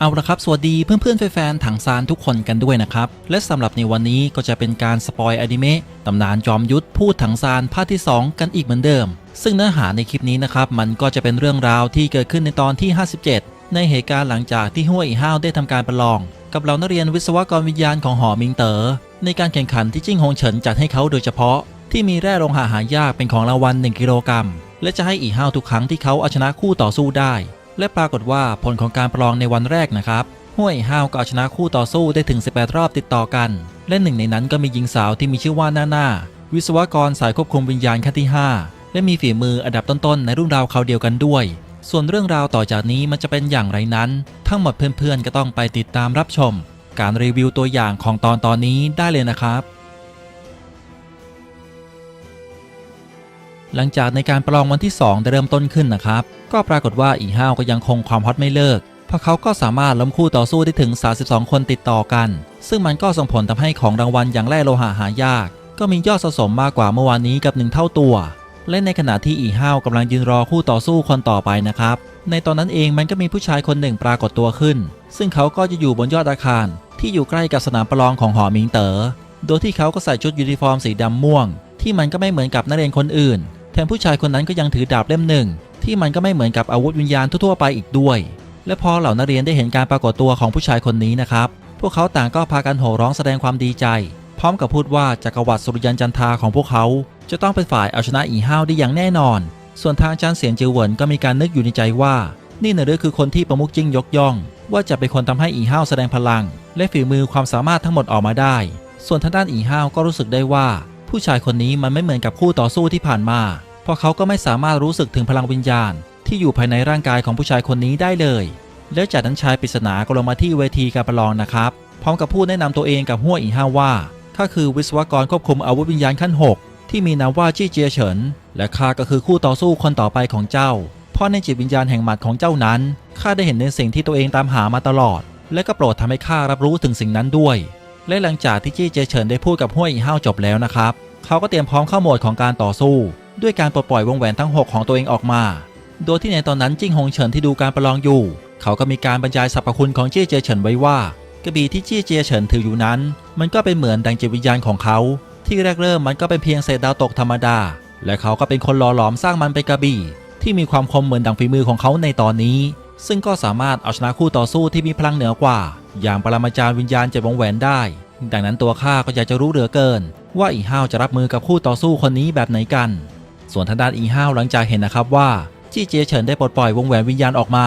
เอาละครับสวัสดีเพื่อนๆแฟนๆถังซานทุกคนกันด้วยนะครับ และสำหรับในวันนี้ก็จะเป็นการสปอยอนิเมะตำนานจอมยุทธพูดถังซานภาคที่ 2 กันอีกเหมือนเดิม ซึ่งเนื้อหาในคลิปนี้นะครับ มันก็จะเป็นเรื่องราวที่เกิดขึ้นในตอนที่ 57 ในเหตุการณ์หลังจากที่ห้วยอีห้าวได้ทำการประลอง กับเหล่านักเรียนวิศวกรวิญญาณของหอมิงเตอ๋อในการแข่งขันที่จิ้งฮงเฉินจัดให้เขาโดยเฉพาะ ที่มีแร่โลหะหายากเป็นของรางวัล1กิโลกรัมและจะให้อีห้าวทุกครั้งที่เขาเอาชนะคู่ต่อสู้ได้ และปรากฏว่าผลของการประลองในวันแรกนะครับห้วยห้าวก็เอาชนะคู่ต่อสู้ได้ถึง 18 รอบติดต่อกัน และหนึ่งในนั้นก็มีหญิงสาวที่มีชื่อว่านาน่าวิศวกรสายควบคุมวิญญาณขั้นที่ 5 และมีฝีมืออันดับต้นๆ ในรุ่นราวเขาเดียวกันด้วย ส่วนเรื่องราวต่อจากนี้มันจะเป็นอย่างไรนั้น ทั้งหมดเพื่อนๆ ก็ต้องไปติดตามรับชม การรีวิวตัวอย่างของตอนตอนนี้ได้เลยนะครับ หลังจากในการประลองวันที่ 2 ได้เริ่มต้นขึ้นนะครับ ก็ปรากฏว่าอีห้าวก็ยังคงความฮอตไม่เลิก เพราะเขาก็สามารถล้มคู่ต่อสู้ได้ถึง 32 คนติดต่อกัน ซึ่งมันก็ส่งผลทำให้ของรางวัลอย่างแร่โลหะหายาก ก็มียอดสะสมมากกว่าเมื่อวานนี้กับ 1 เท่าตัว และในขณะที่อีห้าวกำลังยืนรอคู่ต่อสู้คนต่อไปนะครับ ในตอนนั้นเองมันก็มีผู้ชายคนหนึ่งปรากฏตัวขึ้น ซึ่งเขาก็จะอยู่บนยอดอาคาร ที่อยู่ใกล้กับสนามประลองของหอมิงเตอ๋อ โดยที่เขาก็ใส่ชุดยูนิฟอร์มสีดำม่วง ที่มันก็ไม่เหมือนกับนักเรียนคนอื่น แถมผู้ชายคนนั้นก็ยังถือดาบเล่มหนึ่ง ที่มันก็ไม่เหมือนกับอาวุธวิญญาณทั่วๆไปอีกด้วย และพอเหล่านักเรียนได้เห็นการปรากฏตัวของผู้ชายคนนี้นะครับ พวกเขาต่างก็พากันโห่ร้องแสดงความดีใจ พร้อมกับพูดว่าจักรวรรดิสุริยันจันทาของพวกเขา จะต้องเป็นฝ่ายเอาชนะอีห้าวได้อย่างแน่นอน ส่วนทางจารย์เสียงจิวเหวินก็มีการนึกอยู่ในใจว่า นี่นะหรือคือคนที่ประมุกจิ้งยกย่อง ว่าจะเป็นคนทำให้อีห้าวแสดงพลัง และฝีมือความสามารถทั้งหมดออกมาได้ ส่วนทางด้านอีห้าวก็รู้สึกได้ว่า ผู้ชายคนนี้มันไม่เหมือนกับคู่ต่อสู้ที่ผ่านมา เพราะเขาก็ไม่สามารถรู้สึกถึงพลังวิญญาณ ที่อยู่ภายในร่างกายของผู้ชายคนนี้ได้เลย แล้วจากนั้นชายปริศนาก็ลงมาที่เวทีการประลองนะครับ พร้อมกับพูดแนะนำตัวเองกับหัวอีห้าว่าข้าคือวิศวกรควบคุมอาวุธวิญญาณขั้น 6 ที่มีนามว่าจี้เจียเฉิน และข้าก็คือคู่ต่อสู้คนต่อไปของเจ้า เพราะในจิตวิญญาณแห่งหมัดของเจ้านั้นข้าได้เห็นในสิ่งที่ตัวเองตามหามาตลอด และก็โปรดทำให้ข้ารับรู้ถึงสิ่งนั้นด้วย และหลังจากที่จี้เจียเฉินได้พูดกับหัวอีห้าจบแล้วนะครับ เขาก็เตรียมพร้อมเข้าโหมดของการต่อสู้ ด้วยการปลดปล่อยวงแหวนทั้ง 6 ของตัวเองออกมา โดยที่ในตอนนั้นจิ้งหงเฉินที่ดูการประลองอยู่ เขาก็มีการบรรยายสรรพคุณของเจี้ยเจียเฉินไว้ว่ากระบี่ที่เจี้ยเจียเฉินถืออยู่นั้น มันก็เป็นเหมือนดังจิตวิญญาณของเขา ที่แรกเริ่มมันก็เป็นเพียงเศษดาวตกธรรมดา และเขาก็เป็นคนหล่อหลอมสร้างมันเป็นกระบี่ ที่มีความคมเหมือนดังฝีมือของเขาในตอนนี้ ซึ่งก็สามารถเอาชนะคู่ต่อสู้ที่มีพลังเหนือกว่า อย่างปรมาจารย์วิญญาณเจ็ดวงแหวนได้ ดังนั้นตัวข้าก็อยากจะรู้เหลือเกิน ว่าอีห้าวจะรับมือกับคู่ต่อสู้คนนี้แบบไหนกัน ส่วนทางด้านอีห้าวหลังจากเห็นนะครับว่าจี้เจเฉินได้ปลดปล่อยวงแหวนวิญญาณออกมา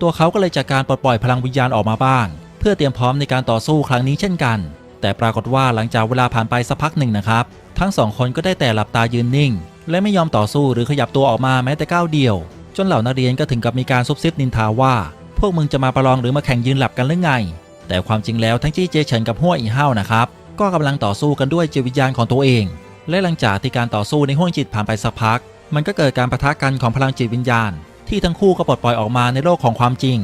ตัวเขาก็เลยจัดการปลดปล่อยพลังวิญญาณออกมาบ้าง เพื่อเตรียมพร้อมในการต่อสู้ครั้งนี้เช่นกัน แต่ปรากฏว่าหลังจากเวลาผ่านไปสักพักหนึ่งนะครับ ทั้งสองคนก็ได้แต่หลับตายืนนิ่ง และไม่ยอมต่อสู้หรือขยับตัวออกมาแม้แต่ก้าวเดียว จนเหล่านักเรียนก็ถึงกับมีการซุบซิบนินทาว่า พวกมึงจะมาประลองหรือมาแข่งยืนหลับกันหรือไง แต่ความจริงแล้วทั้งจี้เจเฉินกับหัวอีห้าวนะครับก็กำลังต่อสู้กันด้วยจิตวิญญาณของตัวเอง และหลังจากที่การต่อสู้ในห้วงจิตผ่านไปสักพัก มันก็เกิดการปะทะกันของพลังจิตวิญญาณ ที่ทั้งคู่ก็ปลดปล่อยออกมาในโลกของความจริง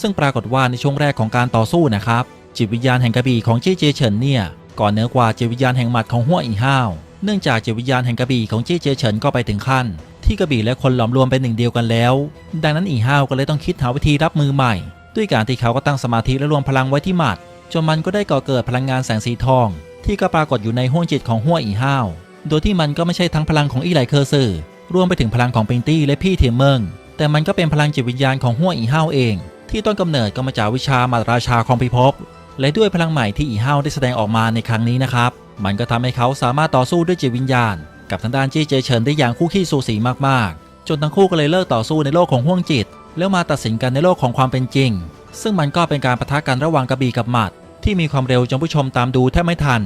ซึ่งปรากฏว่าในช่วงแรกของการต่อสู้นะครับ จิตวิญญาณแห่งกระบี่ของจี้เจเฉินเนี่ยก่อนเหนือกว่าจิตวิญญาณแห่งหมัดของหัวอีห้าวเนื่องจากจิตวิญญาณแห่งกระบี่ของจี้เจเฉินก็ไปถึงขั้น ที่กระบี่และคนหลอมรวมเป็นหนึ่งเดียวกันแล้ว ดังนั้นอีห้าวก็เลยต้องคิดหาวิธีรับมือใหม่ ด้วยการที่เขาก็ตั้งสมาธิและรวมพลังไว้ที่หมัดจนมันก็ได้ก่อเกิดพลังงานแสงสีทอง ที่ก็ปรากฏอยู่ในห้วงจิตของหัวอีห้าว โดยที่มันก็ไม่ใช่ทั้งพลังของอีไหลเคอร์ซือรวมไปถึงพลังของเปิงตี้และพี่เทมเมิงแต่มันก็เป็นพลังจิตวิญญาณของหัวอีห้าวเอง ที่ต้นกำเนิดก็มาจากวิชามาราชาของพิภพและด้วยพลังใหม่ที่อีห้าวได้แสดงออกมาในครั้งนี้นะครับ มันก็ทำให้เขาสามารถต่อสู้ด้วยจิตวิญญาณ กับทางด้านจี้เจเฉินได้อย่างคู่ขี้สูสีมากๆ จนทั้งคู่ก็เลยเลิกต่อสู้ในโลกของห่วงจิต แล้วมาตัดสินกันในโลกของความเป็นจริง ซึ่งมันก็เป็นการปะทะกันระหว่างกระบี่กับหมัด ที่มีความเร็วจนผู้ชมตามดูแทบไม่ทัน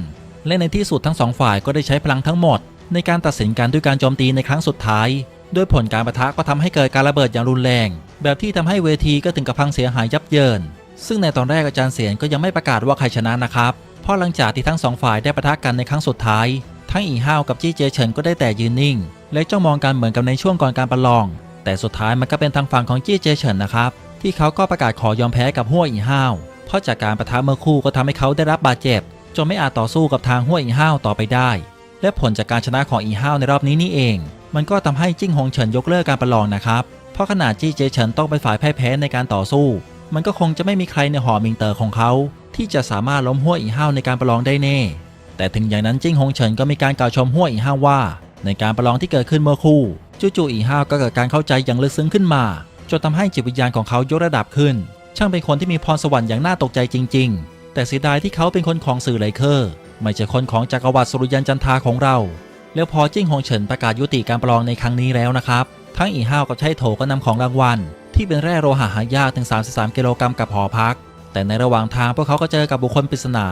และในที่สุดทั้งสองฝ่ายก็ได้ใช้พลังทั้งหมด ในการตัดสินกันด้วยการโจมตีในครั้งสุดท้าย ด้วยผลการประทะก็ทำให้เกิดการระเบิดอย่างรุนแรง แบบที่ทำให้เวทีก็ถึงกับพังเสียหายยับเยิน ซึ่งในตอนแรกอาจารย์เสียนก็ยังไม่ประกาศว่าใครชนะนะครับเพราะหลังจากที่ทั้งสองฝ่ายได้ประทะกันในครั้งสุดท้าย ทั้งอีห้าวกับจี้เจเฉินก็ได้แต่ยืนนิ่ง และจ้องมองกันเหมือนกับในช่วงก่อนการประลอง แต่สุดท้ายมันก็เป็นทางฝั่งของจี้เจเฉินนะครับที่เขาก็ประกาศขอยอมแพ้กับหัวอีห้าว เพราะจากการประทะเมื่อคู่ก็ทำให้เขาได้รับบาดเจ็บจนไม่อาจต่อสู้กับทางหัวอีห้าวต่อไปได้ และผลจากการชนะของอีห้าวในรอบนี้นี่เอง มันก็ทำให้จิ้งหงเฉินยกเลิกการประลองนะครับ เพราะขนาดจี้เจเฉินต้องเป็นฝ่ายแพ่ายแพ้ในการต่อสู้ มันก็คงจะไม่มีใครในหอมิงเตอร์ของเขา ที่จะสามารถล้มหัวอีห้าวในการประลองได้แน่ แต่ถึงอย่างนั้นจิ้งหงเฉินก็มีการกล่าวชมหัวอีห้าวว่า ในการประลองที่เกิดขึ้นเมื่อคู่จู่ๆอีห้าวก็เกิดการเข้าใจอย่างลึกซึ้งขึ้นมาจนทำให้จิตวิญญาณของเขายกระดับขึ้น ช่างเป็นคนที่มีพรสวรรค์อย่างน่าตกใจจริง ๆ แต่เสียดายที่เขาเป็นคนของสื่อไลเคอร์ ไม่ใช่คนของจักรวรรดิสุริยันจันทาของเรา แล้วพอจิ้งหงเฉินประกาศยุติการประลองในครั้งนี้แล้วนะครับ ทั้งอีห้าวกับไช่โถก็นำของรางวัล ที่เป็นแร่โลหะหายากถึง 33 กิโลกรัมกับหอพัก แต่ในระหว่างทางพวกเขาก็เจอกับบุคคลปริศนา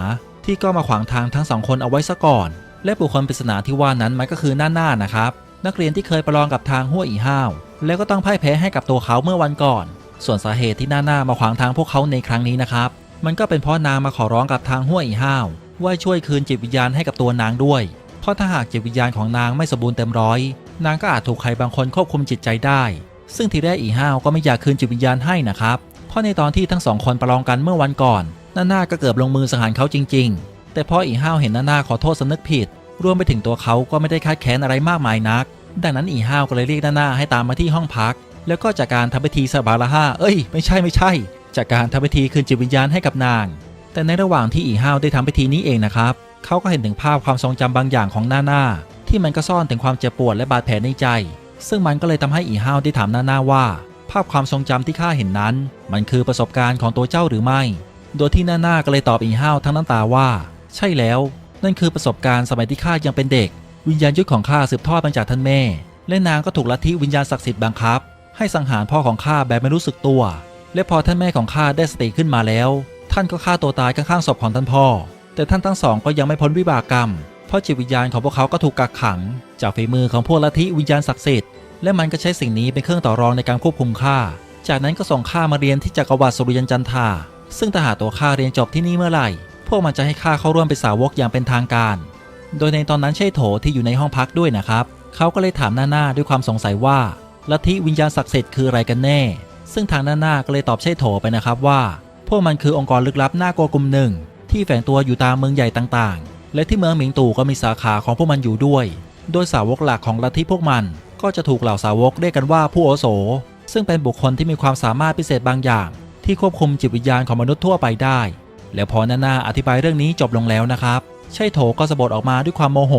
ที่ก็มาขวางทางทั้งสองคนเอาไว้ซะก่อน และบุคคลปริศนาที่ว่านั้นมันก็คือหน้าหน้านะครับ นักเรียนที่เคยประลองกับทางหัวอีห้าว แล้วก็ต้องพ่ายแพ้ให้กับตัวเขาเมื่อวันก่อน ส่วนสาเหตุที่หน้าหน้ามาขวางทางพวกเขาในครั้งนี้นะครับ มันก็เป็นเพราะนางมาขอร้องกับทางหัวอีห้าวว่าช่วยคืนจิตวิญญาณให้กับตัวนางด้วย เพราะถ้าหากจิตวิญญาณของนางไม่สมบูรณ์เต็มร้อย นางก็อาจถูกใครบางคนควบคุมจิตใจได้ ซึ่งทีแรกอีห้าวก็ไม่อยากคืนจิตวิญญาณให้นะครับ เพราะในตอนที่ทั้งสองคนประลองกันเมื่อวันก่อนหน้าหน่าก็เกือบลงมือสังหารเขาจริง ๆ แต่พออีห้าวเห็นหน้าหน่าขอโทษสำนึกผิด รวมไปถึงตัวเขาก็ไม่ได้คาดแค้นอะไรมากมายนัก ดังนั้นอีห้าวก็เลยเรียกหน้าหน่าให้ตามมาที่ห้องพัก แล้วก็จากการทำพิธีสบาระห้าเอ้ย ไม่ใช่ไม่ใช่ จากการทำพิธีคืนจิตวิญญาณให้กับนาง แต่ในระหว่างที่อีห้าวได้ทำพิธีนี้เองนะครับ เขาก็เห็นถึงภาพความทรงจำบางอย่างของหน้าหน่าที่มันก็ซ่อนถึงความเจ็บปวดและบาดแผลในใจ ซึ่งมันก็เลยทำให้อีห้าวได้ถามหน้าหน่าว่า ภาพความทรงจำที่ข้าเห็นนั้น มันคือประสบการณ์ของตัวเจ้าหรือไม่ โดยที่หน้าหน่าก็เลยตอบอีห้าวทั้งน้ำตาว่า ใช่แล้ว นั่นคือประสบการณ์สมัยที่ข้ายังเป็นเด็ก วิญญาณยุทธของข้าสืบทอดมาจากท่านแม่และนางก็ถูกลัทธิวิญญาณศักดิ์สิทธิ์บังคับ ให้สังหารพ่อของข้าแบบไม่รู้สึกตัว และพอท่านแม่ของข้าได้สติขึ้นมาแล้ว ท่านก็ฆ่าตัวตายข้างๆศพของท่านพ่อ แต่ท่านทั้งสองก็ยังไม่พ้นวิบากกรรม เพราะจิตวิญญาณของพวกเขาก็ถูกกักขัง จากฝีมือของพวกลัทธิวิญญาณศักดิ์สิทธิ์และมันก็ใช้สิ่งนี้เป็นเครื่องต่อรองในการควบคุมข้าจากนั้นก็ส่งข้ามาเรียนที่จักรวรรดิสุริยันจันทาซึ่งถ้าหากตัวข้าเรียนจบที่นี่เมื่อไหร่ พวกมันจะให้ข้าเข้าร่วมเป็นสาวกอย่างเป็นทางการ โดยในตอนนั้นใช่โถที่อยู่ในห้องพักด้วยนะครับ เขาก็เลยถามหน้าหน้าด้วยความสงสัยว่า ลัทธิวิญญาณศักดิ์สิทธิ์คืออะไรกันแน่ ซึ่งทางหน้าหน้าก็เลยตอบใช่โถไปนะครับว่า พวกมันคือองค์กรลึกลับหน่ากลัวกลุ่มหนึ่ง ที่แฝงตัวอยู่ตามเมืองใหญ่ต่างๆ และที่เมืองหมิงตู่ก็มีสาขาของพวกมันอยู่ด้วย โดยสาวกหลักของลัทธิพวกมันก็จะถูกเหล่าสาวกเรียกกันว่าผู้อโส ซึ่งเป็นบุคคลที่มีความสามารถพิเศษบางอย่าง ที่ควบคุมจิตวิญญาณของมนุษย์ทั่วไปได้ แล้วพอนานาอธิบายเรื่องนี้จบลงแล้วนะครับใช่โถก็สะบดออกมาด้วยความโมโห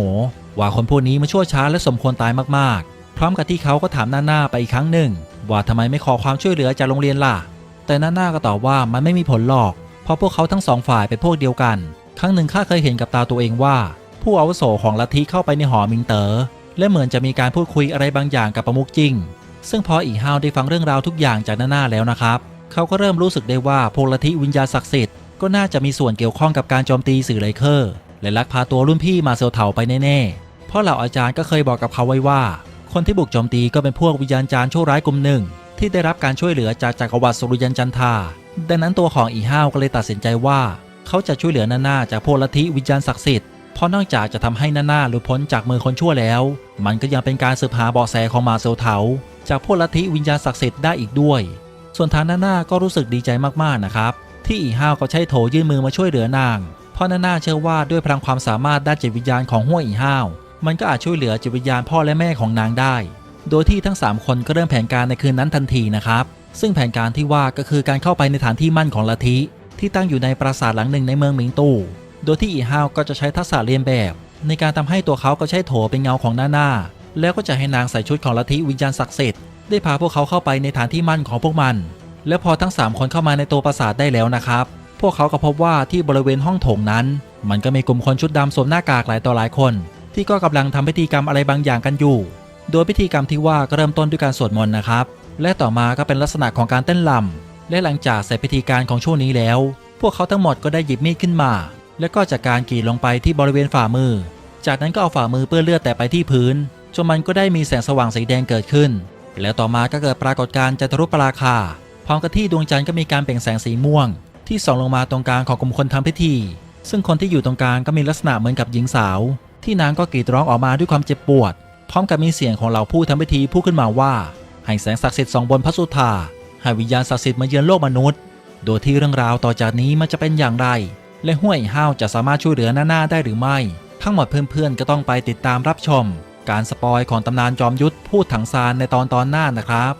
ว่าคนพวกนี้มาชั่วช้าและสมควรตายมากๆ พร้อมกับที่เขาก็ถามนานาไปอีกครั้งหนึ่ง ว่าทำไมไม่ขอความช่วยเหลือจากโรงเรียนล่ะ แต่นานาก็ตอบว่ามันไม่มีผลหรอก เพราะพวกเขาทั้งสองฝ่ายเป็นพวกเดียวกัน ครั้งหนึ่งข้าเคยเห็นกับตาตัวเองว่า ผู้อาวุโสของลัทธิเข้าไปในหอมิงเตอ๋อและเหมือนจะมีการพูดคุยอะไรบางอย่างกับประมุกจริง ซึ่งพออีฮาวได้ฟังเรื่องราวทุกอย่างจากนานาแล้วนะครับ เขาก็เริ่มรู้สึกได้ว่าพวกลัทธิวิญญาณศักดิ์สิทธิ์ก็น่าจะมีส่วนเกี่ยวข้องกับการโจมตีสื่อไลเคอร์และลักพาตัวรุ่นพี่มาเซลเถาไปแน่ๆ เพราะเหล่าอาจารย์ก็เคยบอกกับเขาไว้ว่า คนที่บุกโจมตีก็เป็นพวกวิญญาณจารย์ชั่วร้ายกลุ่มหนึ่ง ที่ได้รับการช่วยเหลือจากจักรวรรดิสุริยันจันทาดังนั้นตัวของอีห้าวก็เลยตัดสินใจว่า เขาจะช่วยเหลือนาน่าจากพวกลัทธิวิญญาณศักดิ์สิทธิ์เพราะนอกจากจะทำให้นาน่าหลุดพ้นจากมือคนชั่วแล้ว มันก็ยังเป็นการสืบหาเบาะแสของมาเซลเถาจากพวกลัทธิวิญญาณศักดิ์สิทธิ์ได้อีกด้วย ส่วนทางนาน่าก็รู้สึกดีใจมากๆนะครับที่อีห้าวเขาใช้โถยื่นมือมาช่วยเหลือนาง เพราะนาน่าเชื่อว่าด้วยพลังความสามารถด้านจิตวิญญาณของห้วยอีห้าว มันก็อาจช่วยเหลือจิตวิญญาณพ่อและแม่ของนางได้ โดยที่ทั้ง 3 คนก็เริ่มแผนการในคืนนั้นทันทีนะครับ ซึ่งแผนการที่ว่าก็คือการเข้าไปในฐานที่มั่นของลัทธิที่ตั้งอยู่ในปราสาทหลังหนึ่งในเมืองหมิงตู่ โดยที่อีห้าวก็จะใช้ทักษะเรียนแบบ ในการทำให้ตัวเขาก็ใช้โถเป็นเงาของหน้าหน้า แล้วก็จะให้นางใส่ชุดของลัทธิวิญญาณศักดิ์สิทธิ์ได้พาพวกเขาเข้าไปในฐานที่มั่นของพวกมัน แล้วพอทั้ง 3 คนเข้ามาในตัวปราสาทได้แล้วนะครับ พวกเขาก็พบว่าที่บริเวณห้องโถงนั้น มันก็มีกลุ่มคนชุดดำสวมหน้ากากหลายต่อหลายคน ที่ก็กำลังทำพิธีกรรมอะไรบางอย่างกันอยู่ โดยพิธีกรรมที่ว่าก็เริ่มต้นด้วยการสวดมนต์นะครับ และต่อมาก็เป็นลักษณะของการเต้นลำและหลังจากเสร็จพิธีการของช่วงนี้แล้ว พวกเขาทั้งหมดก็ได้หยิบมีดขึ้นมา และก็จากการกรีดลงไปที่บริเวณฝ่ามือ จากนั้นก็เอาฝ่ามือเปื้อนเลือดแตะไปที่พื้นจนมันก็ได้มีแสงสว่างสีแดงเกิดขึ้น แล้วต่อมาก็เกิดปรากฏการณ์จัตุรุปราคา พร้อมกับที่ดวงจันทร์ก็มีการเปล่งแสงสีม่วง ที่ส่องลงมาตรงกลางของกลุ่มคนทำพิธี ซึ่งคนที่อยู่ตรงกลางก็มีลักษณะเหมือนกับหญิงสาว ที่นางก็กรีดร้องออกมาด้วยความเจ็บปวด พร้อมกับมีเสียงของเหล่าผู้ทำพิธีพูดขึ้นมาว่า ให้แสงศักดิ์สิทธิ์ส่องบนพระสุธาให้วิญญาณศักดิ์สิทธิ์มาเยือนโลกมนุษย์ โดยที่เรื่องราวต่อจากนี้มันจะเป็นอย่างไร และห้วยห้าวจะสามารถช่วยเหลือหน้าหน้าได้หรือไม่ ทั้งหมดเพื่อนๆก็ต้องไปติดตามรับชม การสปอยของตำนานจอมยุทธพูดถังซานในตอนตอนหน้านะครับ